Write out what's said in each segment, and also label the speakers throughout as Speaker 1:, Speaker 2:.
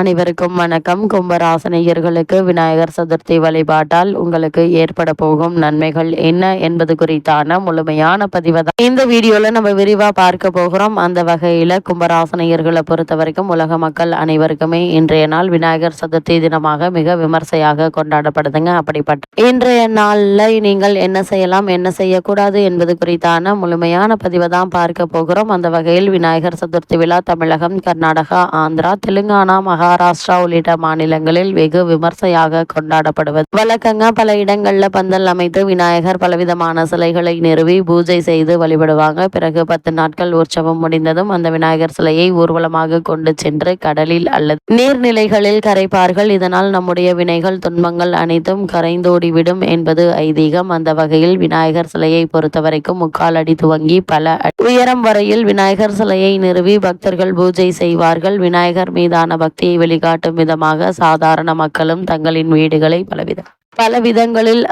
Speaker 1: அனைவருக்கும் வணக்கம். கும்பராசனையர்களுக்கு விநாயகர் சதுர்த்தி வழிபாட்டால் உங்களுக்கு ஏற்பட போகும் நன்மைகள் என்ன என்பது குறித்தான முழுமையான பதிவு தான் இந்த வீடியோல நம்ம விரிவா பார்க்க போகிறோம். அந்த வகையில கும்பராசனையர்களை பொறுத்த வரைக்கும் உலக மக்கள் அனைவருக்குமே இன்றைய நாள் விநாயகர் சதுர்த்தி தினமாக மிக விமர்சையாக கொண்டாடப்படுதுங்க. அப்படிப்பட்ட இன்றைய நாள்ல நீங்கள் என்ன செய்யலாம் என்ன செய்யக்கூடாது என்பது குறித்தான முழுமையான பதிவை தான் பார்க்க போகிறோம். அந்த வகையில் விநாயகர் சதுர்த்தி விழா தமிழகம் கர்நாடகா ஆந்திரா தெலுங்கானா மகாராஷ்டிரா உள்ளிட்ட மாநிலங்களில் வெகு விமர்சையாக கொண்டாடப்படுவது. வழக்கங்க பல இடங்கள்ல பந்தல் அமைத்து விநாயகர் பலவிதமான சிலைகளை நிறுவி பூஜை செய்து வழிபடுவாங்க. பிறகு பத்து நாட்கள் உற்சவம் முடிந்ததும் அந்த விநாயகர் சிலையை ஊர்வலமாக கொண்டு சென்று கடலில் அல்லது நீர்நிலைகளில் கரைப்பார்கள். இதனால் நம்முடைய வினைகள் துன்பங்கள் அனைத்தும் கரைந்தோடிவிடும் என்பது ஐதீகம். அந்த வகையில் விநாயகர் சிலையை பொறுத்தவரைக்கும் முக்கால் அடி துவங்கி பல உயரம் வரையில் விநாயகர் சிலையை நிறுவி பக்தர்கள் பூஜை செய்வார்கள். விநாயகர் மீதான பக்தியை வெளிக்காட்டும் விதமாக சாதாரண மக்களும் தங்களின் வீடுகளை பலவித பல விதங்களில்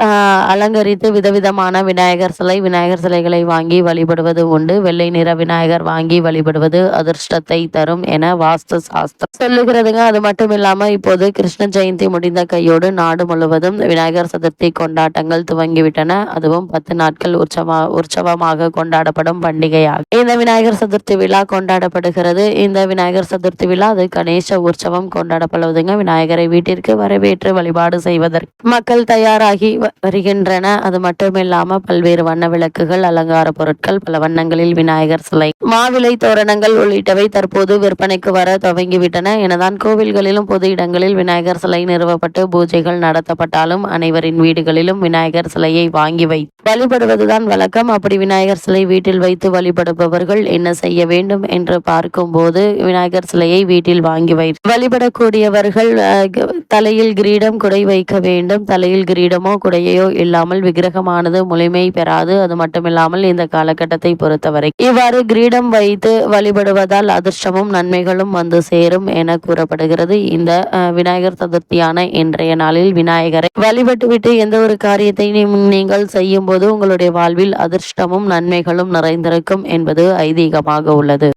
Speaker 1: அலங்கரித்து விதவிதமான விநாயகர் சிலை விநாயகர் சிலைகளை வாங்கி வழிபடுவது உண்டு. வெள்ளை நிற விநாயகர் வாங்கி வழிபடுவது அதிர்ஷ்டத்தை தரும் என வாஸ்து சாஸ்திரம் சொல்லுகிறதுங்க. அது மட்டும் இல்லாம இப்போது கிருஷ்ண ஜெயந்தி முடிந்த கையோடு நாடு முழுவதும் விநாயகர் சதுர்த்தி கொண்டாட்டங்கள் துவங்கிவிட்டன. அதுவும் பத்து நாட்கள் உற்சவ உற்சவமாக கொண்டாடப்படும் பண்டிகையாகும் இந்த விநாயகர் சதுர்த்தி விழா கொண்டாடப்படுகிறது. இந்த விநாயகர் சதுர்த்தி விழா அது கணேச உற்சவம் கொண்டாடப்படுவதுங்க. விநாயகரை வீட்டிற்கு வரவேற்று வழிபாடு செய்வதற்கு. மக்கள் மக்கள் தயாராகி வருகின்றன. அது மட்டுமில்லாம பல்வேறு வண்ண விளக்குகள் அலங்கார பொருட்கள் பல வண்ணங்களில் விநாயகர் சிலை மாவிலை தோரணங்கள் உள்ளிட்டவை தற்போது விற்பனைக்கு வர துவங்கிவிட்டன. எனதான் கோவில்களிலும் பொது இடங்களில் விநாயகர் சிலை நிறுவப்பட்டு பூஜைகள் நடத்தப்பட்டாலும் அனைவரின் வீடுகளிலும் விநாயகர் சிலையை வாங்கி வை வழிபடுவதுதான் வழக்கம். அப்படி விநாயகர் சிலை வீட்டில் வைத்து வழிபடுபவர்கள் என்ன செய்ய வேண்டும் என்று பார்க்கும் போது விநாயகர் சிலையை வீட்டில் வாங்கி வை. வழிபடக்கூடியவர்கள் தலையில் கிரீடம் குடை வைக்க வேண்டும். தலையில் கிரீடமோ குடையோ இல்லாமல் விக்கிரகமானது முழுமை பெறாது. அது மட்டுமில்லாமல் இந்த காலகட்டத்தை பொறுத்தவரை. இவ்வாறு கிரீடம் வைத்து வழிபடுவதால் அதிர்ஷ்டமும் நன்மைகளும் வந்து சேரும் என கூறப்படுகிறது. இந்த விநாயகர் சதுர்த்தியான இன்றைய நாளில் விநாயகரை வழிபட்டுவிட்டு எந்த ஒரு காரியத்தை நீங்கள் செய்யும் போது உங்களுடைய வாழ்வில் அதிர்ஷ்டமும் நன்மைகளும் நிறைந்திருக்கும் என்பது ஐதீகமாக உள்ளது.